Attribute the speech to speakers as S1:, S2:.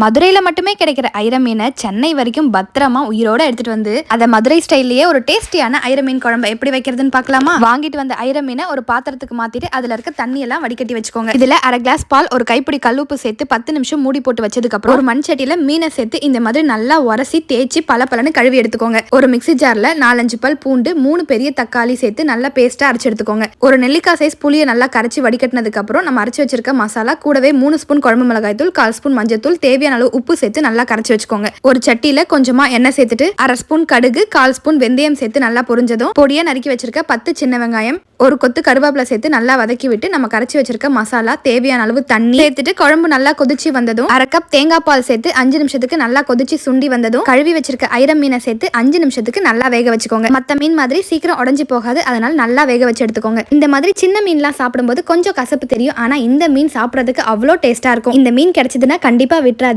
S1: மதுரையில மட்டுமே கிடைக்கிற ஐர மீனை சென்னை வரைக்கும் பத்திரமா உயிரோட எடுத்துட்டு வந்து அதை மதுரை ஸ்டைல்லயே ஒரு டேஸ்டியான ஐர மீன் குழம்பு எப்படி வைக்கிறதுன்னு பார்க்கலாமா? வாங்கிட்டு வந்த ஐர மீனை ஒரு பாத்திரத்துக்கு மாத்திட்டு அதுல இருக்க தண்ணி எல்லாம் வடிகட்டி வச்சுக்கோங்க. இதுல அரை கிளாஸ் பால் ஒரு கைப்பிடி கல்லுப்பு சேர்த்து பத்து நிமிஷம் மூடி போட்டு வச்சதுக்கு அப்புறம் ஒரு மண் சட்டியில மீனை சேர்த்து இந்த மாதிரி நல்லா உரசி தேய்ச்சி பல பலன்னு கழுவி எடுத்துக்கோங்க. ஒரு மிக்ஸி ஜார்ல நாலஞ்சு பல் பூண்டு மூணு பெரிய தக்காளி சேர்த்து நல்லா பேஸ்டா அரைச்சு எடுத்துக்கோங்க. ஒரு நெல்லிக்காய் சைஸ் புளியை நல்லா கரைச்சி வடிகட்டினதுக்கு அப்புறம் நம்ம அரைச்சு வச்சிருக்க மசாலா கூடவே மூணு ஸ்பூன் குழம்பு மிளகாய் தூள் கால் ஸ்பூன் மஞ்சள் தேவையான அளவு உப்பு சேர்த்து நல்லா கரைச்சி வச்சுக்கோங்க. ஒரு சட்டியில கொஞ்சமா எண்ணெய் சேர்த்துட்டு அரை ஸ்பூன் கடுகு கால் ஸ்பூன் வெந்தயம் சேர்த்து நல்லா பொரிஞ்சதும் பொடியா நறுக்கி வச்சிருக்க பத்து சின்ன வெங்காயம் ஒரு கொத்து கருவேப்பிலை சேர்த்து நல்லா வதக்கி விட்டு நம்ம கரைச்சி வச்சிருக்க மசாலா தேவையான அளவு தண்ணி சேர்த்துட்டு குழம்பு நல்லா கொதிச்சு வந்ததும் அரை கப் தேங்காய் பால் சேர்த்து அஞ்சு நிமிஷத்துக்கு நல்லா கொதிச்சு சுண்டி வந்ததும் கழுவி வச்சிருக்க ஐரம் மீனை சேர்த்து அஞ்சு நிமிஷத்துக்கு நல்லா வேக வச்சுக்கோங்க. மத்த மீன் மாதிரி சீக்கிரம் உடஞ்சி போகாது அதனால நல்லா வேக வச்சு எடுத்துக்கோங்க. இந்த மாதிரி சின்ன மீன்லாம் சாப்பிடும்போது கொஞ்சம் கசப்பு தெரியும் ஆனா இந்த மீன் சாப்பிடறதுக்கு அவ்வளோ டேஸ்டா இருக்கும். இந்த மீன் கிடைச்சதுன்னா கண்டிப்பா விட்டுறாது